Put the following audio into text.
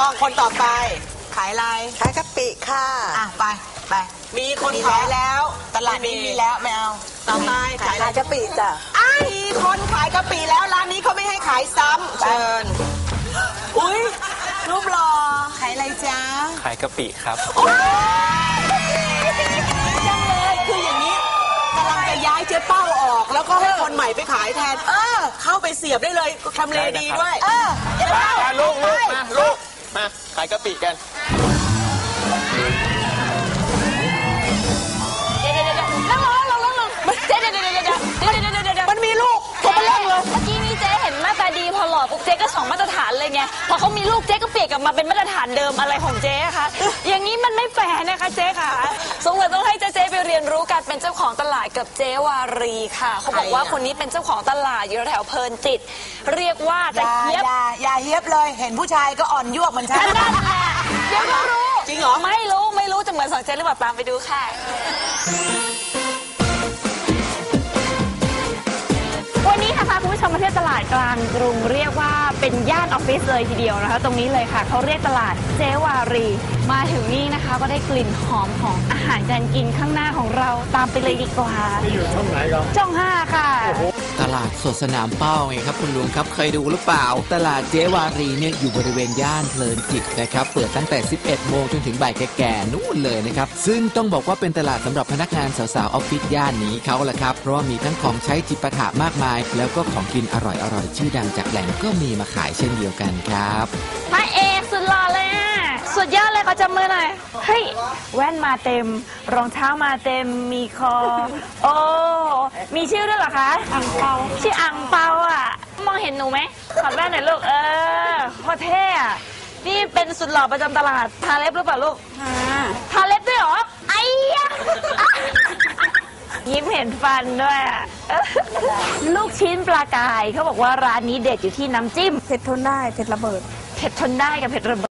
ต้องคนต่อไป ขายอะไรขายกะปิค่ะ อะไปไป มีคนขายแล้ว ตลาดนี้มีแล้วไม่เอาต่อไปขายอะไรขายกะปิจ้ะอ้าวมีคนขายกะปิแล้วร้านนี้เขาไม่ให้ขายซ้ำเชิญอุ้ยรูปหล่อขายอะไรจ๊ะขายกะปิครับโอ้ยจังเลยคืออย่างนี้กำลังจะย้ายเจ๊เป้าออก แล้วก็ให้คนใหม่ไปขายแทน เออ เข้าไปเสียบได้เลยทำเลดีด้วย เออเจ๊มาเป้ามาลูกลูกมาลูกมาขายกะปิกัน เดี๋ยวเดี๋ยวเดี๋ยวนั่งลงนั่งลงนั่งลงเจ๊เดี๋ยวเดี๋ยวเดี๋ยวเดี๋ยวเดี๋ยวเดี๋ยวเดี๋ยวเดี๋ยวมันมีลูกตัวมันเล่งเลยเมื่อกี้นี้เจ๊เห็นหน้าตาดีพอหล่อปุ๊บเจ๊ก็สองมาตรฐานเลยไงพอเขามีลูกเจ๊ก็เปลี่ยนกลับมาเป็นมาตรฐานเดิมอะไรของเจ๊อะคะอย่างนี้มันไม่แฟร์นะคะเจ๊ค่ะ เรียนรู้การเป็นเจ้าของตลาดกับเจ๊วารีค่ะ เขาบอกว่าคนนี้เป็นเจ้าของตลาดอยู่แถวเพลินจิต เรียกว่าอจะย่าเยียบอย่าอย่าเฮียบเลย เห็นผู้ชายก็อ่อนยวบเหมือนฉัน นั่นแหละเดี๋ยวก็รู้จริงเหรอ ไม่รู้ไม่รู้จะเหมือนสองเจ๊หรือเปล่าตามไปดูค่ะ วันนี้ค่ะพาคุณผู้ชมมาเที่ยวตลาดกลางกรุงเรียกว่าเป็นย่านออฟฟิศเลยทีเดียวนะคะ ตรงนี้เลยค่ะเขาเรียกตลาดเจวารี มาถึงนี่นะคะก็ได้กลิ่นหอมของอาหารการกินข้างหน้าของเราตามไปเลยดีกว่าอยู่ช่องไหนครับช่องห้าค่ะ ตลาดสดสนามเป้าไงครับคุณลุงครับเคยดูหรือเปล่า ตลาดเจวารีเนี่ยอยู่บริเวณย่านเพลินจิตนะครับ เปิดตั้งแต่ 11 โมงจนถึงบ่ายแก่ๆนู่นเลยนะครับ ซึ่งต้องบอกว่าเป็นตลาดสำหรับพนักงานสาวๆออฟฟิศย่านนี้เขาละครับ เพราะว่ามีทั้งของใช้จิปาถะมากมาย แล้วก็ของกินอร่อยๆชื่อดังจากแหล่งก็มีมาขายเช่นเดียวกันครับ สุดยอดเลยขอจับมือหน่อยเฮ้ยแว่นมาเต็ม รองเท้ามาเต็มมีคอ โอ้มีชื่อด้วยเหรอคะอังเปาชื่ออังเปาอะ มองเห็นหนูไหมขอดแว่นหน่อยลูกเออโคตรเท่อะนี่เป็นสุดหล่อประจำตลาดทาเล็บหรือเปล่าลูกทาเล็บด้วยเหรอไอ้ยะยิ้มเห็นฟันด้วยอะลูกชิ้นปลากายเขาบอกว่าร้านนี้เด็ดอยู่ที่น้ำจิ้ม เผ็ดทนได้ เผ็ดระเบิด เผ็ดทนได้กับเผ็ดระเบิด